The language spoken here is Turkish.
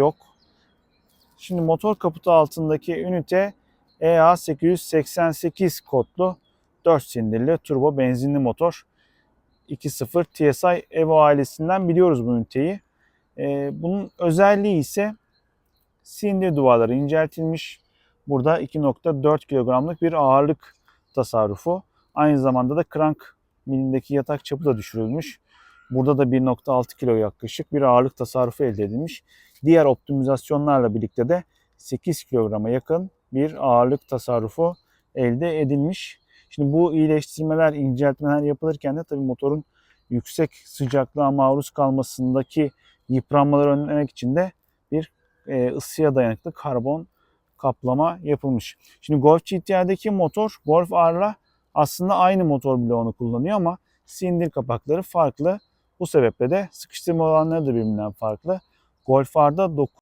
yok. Şimdi motor kaputu altındaki ünite E EA888 kodlu 4 silindirli turbo benzinli motor. 2.0 TSI Evo ailesinden biliyoruz bu üniteyi. Ee, bunun özelliği ise silindir duvarları inceltilmiş. Burada 2.4 kilogramlık bir ağırlık tasarrufu. Aynı zamanda da crank milindeki yatak çapı da düşürülmüş. Burada da 1.6 kilo yaklaşık bir ağırlık tasarrufu elde edilmiş. Diğer optimizasyonlarla birlikte de 8 kilograma yakın bir ağırlık tasarrufu elde edilmiş. Şimdi bu iyileştirmeler, inceltmeler yapılırken de tabii motorun yüksek sıcaklığa maruz kalmasındaki yıpranmaları önlemek için de bir e, ısıya dayanıklı karbon kaplama yapılmış. Şimdi Golf GTI'deki motor Golf R'la aslında aynı motor bloğunu kullanıyor ama silindir kapakları farklı. Bu sebeple de sıkıştırma oranları da birbirinden farklı. Golf R'da